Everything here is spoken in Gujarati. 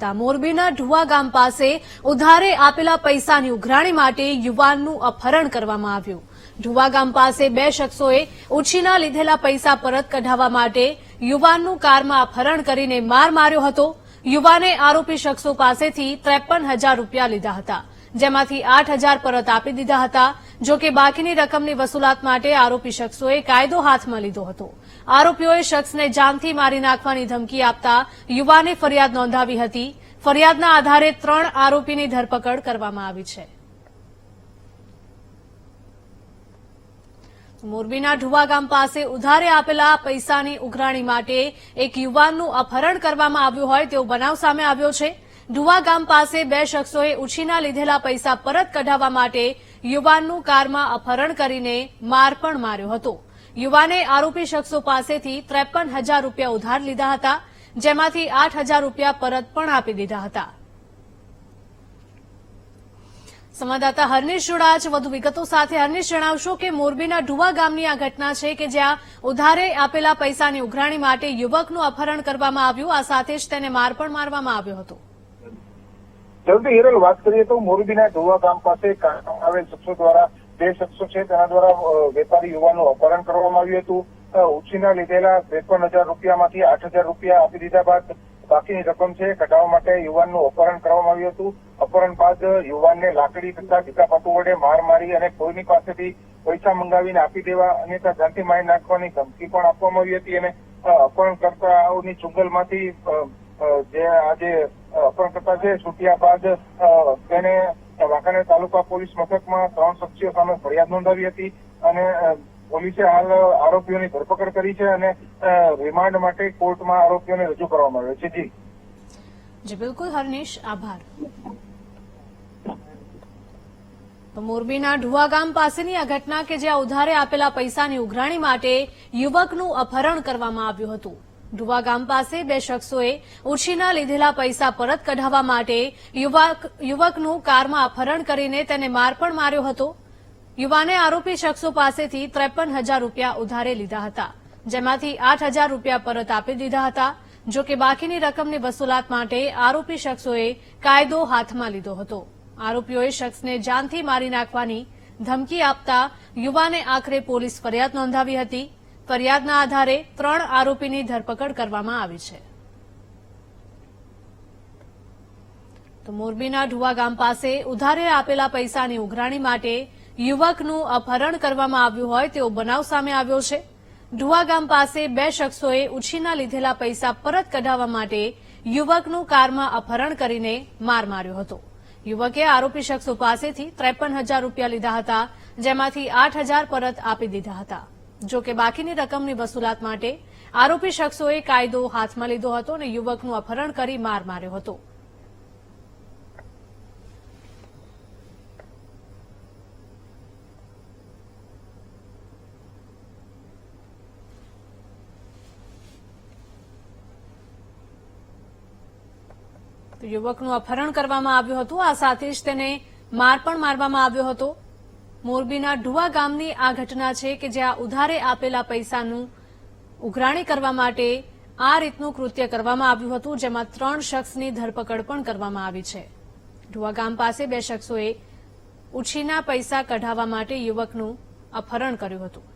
મોરબીના ઢુવા ગામ પાસે ઉધારે આપેલા પૈસાની ઉઘરાણી માટે યુવાનનું અપહરણ કરવામાં આવ્યું. ઢુવા ગામ પાસે બે શખ્સોએ ઉછીના લીધેલા પૈસા પરત કઢાવવા માટે યુવાનનું કારમાં અપહરણ કરીને માર માર્યો હતો. યુવાને આરોપી શખ્સો પાસેથી ત્રેપન હજાર રૂપિયા લીધા હતા. જેમાંથી આઠ હજાર પરત આપી દીધા હતા. જો કે બાકીની રકમની વસૂલાત માટે આરોપી શખ્સોએ કાયદો હાથમાં લીધો હતો. આરોપીઓએ શખ્સને જાનથી મારી નાખવાની ધમકી આપતા યુવાને ફરિયાદ નોંધાવી હતી. ફરિયાદના આધારે ત્રણ આરોપીની ધરપકડ કરવામાં આવી છે. મોરબીના ઢુવા ગામ પાસે ઉધારે આપેલા પૈસાની ઉઘરાણી માટે એક યુવાનનું અપહરણ કરવામાં આવ્યું હોય તેવો બનાવ સામે આવ્યો છે. ઢુવા ગામ પાસે બે શખ્સોએ ઉછીના લીધેલા પૈસા પરત કઢાવવા માટે યુવાનનું કારમાં અપહરણ કરીને માર પણ માર્યો હતો. યુવાને આરોપી શખ્સો પાસેથી ત્રેપન હજાર રૂપિયા ઉધાર લીધા હતા, જેમાંથી આઠ હજાર રૂપિયા પરત પણ આપી દીધા હતા. સંવાદદાતા હર્નિશ જોડાજ વધુ વિગતો સાથે. હર્નિશ, જણાવશો કે મોરબીના ઢુવા ગામની આ ઘટના છે કે જ્યાં ઉધારે આપેલા પૈસાની ઉઘરાણી માટે યુવકનું અપહરણ કરવામાં આવ્યું, આ સાથે જ તેને માર પણ મારવામાં આવ્યો હતો. જલ્દી હિરલ, વાત કરીએ તો મોરબીના ધોવા ગામ પાસે આવેલ શખ્સો દ્વારા બે શખ્સો છે, તેના દ્વારા વેપારી યુવાનનું અપહરણ કરવામાં આવ્યું હતું. ઉછીના લીધેલા ત્રેપન હજાર રૂપિયામાંથી આઠ હજાર રૂપિયા આપી દીધા બાદ બાકીની રકમ છે, કઢાવવા માટે યુવાનનું અપહરણ કરવામાં આવ્યું હતું. અપહરણ બાદ યુવાનને લાકડી તથા ટીકાપાટુ વડે માર મારી અને કોઈની પાસેથી પૈસા મંગાવીને આપી દેવા, અન્યથા જાનથી મારી નાખવાની ધમકી પણ આપવામાં આવી હતી. અને અપહરણ અપહરણકર્તાઓની ચુંગલમાંથી જે આજે અપહરણકર્તા છે છૂટ્યા બાદ તેને વાંકાનેર તાલુકા પોલીસ મથકમાં ત્રણ શખ્સીઓ સામે ફરિયાદ નોંધાવી હતી અને પોલીસે હાલ આરોપીઓની ધરપકડ કરી છે અને રિમાન્ડ માટે કોર્ટમાં આરોપીઓને રજૂ કરવામાં આવ્યો છે. જી. જી, બિલકુલ, હર્નિશ, આભાર. મોરબીના ઢુવા ગામ પાસેની આ ઘટના કે જ્યાં ઉધારે આપેલા પૈસાની ઉઘરાણી માટે યુવકનું અપહરણ કરવામાં આવ્યું હતું. ઢુવા ગામ પાસે બે શખ્સોએ ઉછીના લીધેલા પૈસા પરત કઢાવવા માટે યુવક યુવકનું કારમાં અપહરણ કરીને તેને માર પણ માર્યો હતો. યુવાને આરોપી શખ્સો પાસેથી ત્રેપન હજાર રૂપિયા ઉધારે લીધા હતા, જેમાંથી આઠ હજાર રૂપિયા પરત આપી દીધા હતા, જો કે બાકીની રકમની વસૂલાત માટે આરોપી શખ્સોએ કાયદો હાથમાં લીધો હતો. આરોપીઓએ શખ્સને જાનથી મારી નાખવાની ધમકી આપતા યુવાને આખરે પોલીસ ફરિયાદ નોંધાવી હતી. ફરિયાદના આધારે ત્રણ આરોપીની ધરપકડ કરવામાં આવી છે. તો મોરબીના ઢુવા ગામ પાસે ઉધારે આપેલા પૈસાની ઉઘરાણી માટે યુવકનું અપહરણ કરવામાં આવ્યું હોય તેવો બનાવ સામે આવ્યો છે. ઢુવા ગામ પાસે બે શખ્સોએ ઉછીના લીધેલા પૈસા પરત કઢાવવા માટે યુવકનું કારમાં અપહરણ કરીને માર માર્યો હતો. યુવકે આરોપી શખ્સો પાસેથી ત્રેપન હજાર રૂપિયા લીધા હતા, જેમાંથી આઠ હજાર પરત આપી દીધા હતા. જો કે બાકીની રકમની વસૂલાત માટે આરોપી શખ્સોએ કાયદો હાથમાં લીધો હતો અને યુવકનું અપહરણ કરી માર માર્યો હતો. યુવકનું અપહરણ કરવામાં આવ્યું હતું. આ સાથે જ તેને માર પણ મારવામાં આવ્યો હતો. મોરબીના ઢુવા ગામની આ ઘટના છે કે જ્યાં ઉધારે આપેલા પૈસાનું ઉઘરાણી કરવા માટે આ રીતનું કૃત્ય કરવામાં આવ્યું હતું, જેમાં ત્રણ શખ્સની ધરપકડ પણ કરવામાં આવી છે. ઢુવા ગામ પાસે બે શખ્સોએ ઉછીના પૈસા કઢાવવા માટે યુવકનું અપહરણ કર્યું હતું.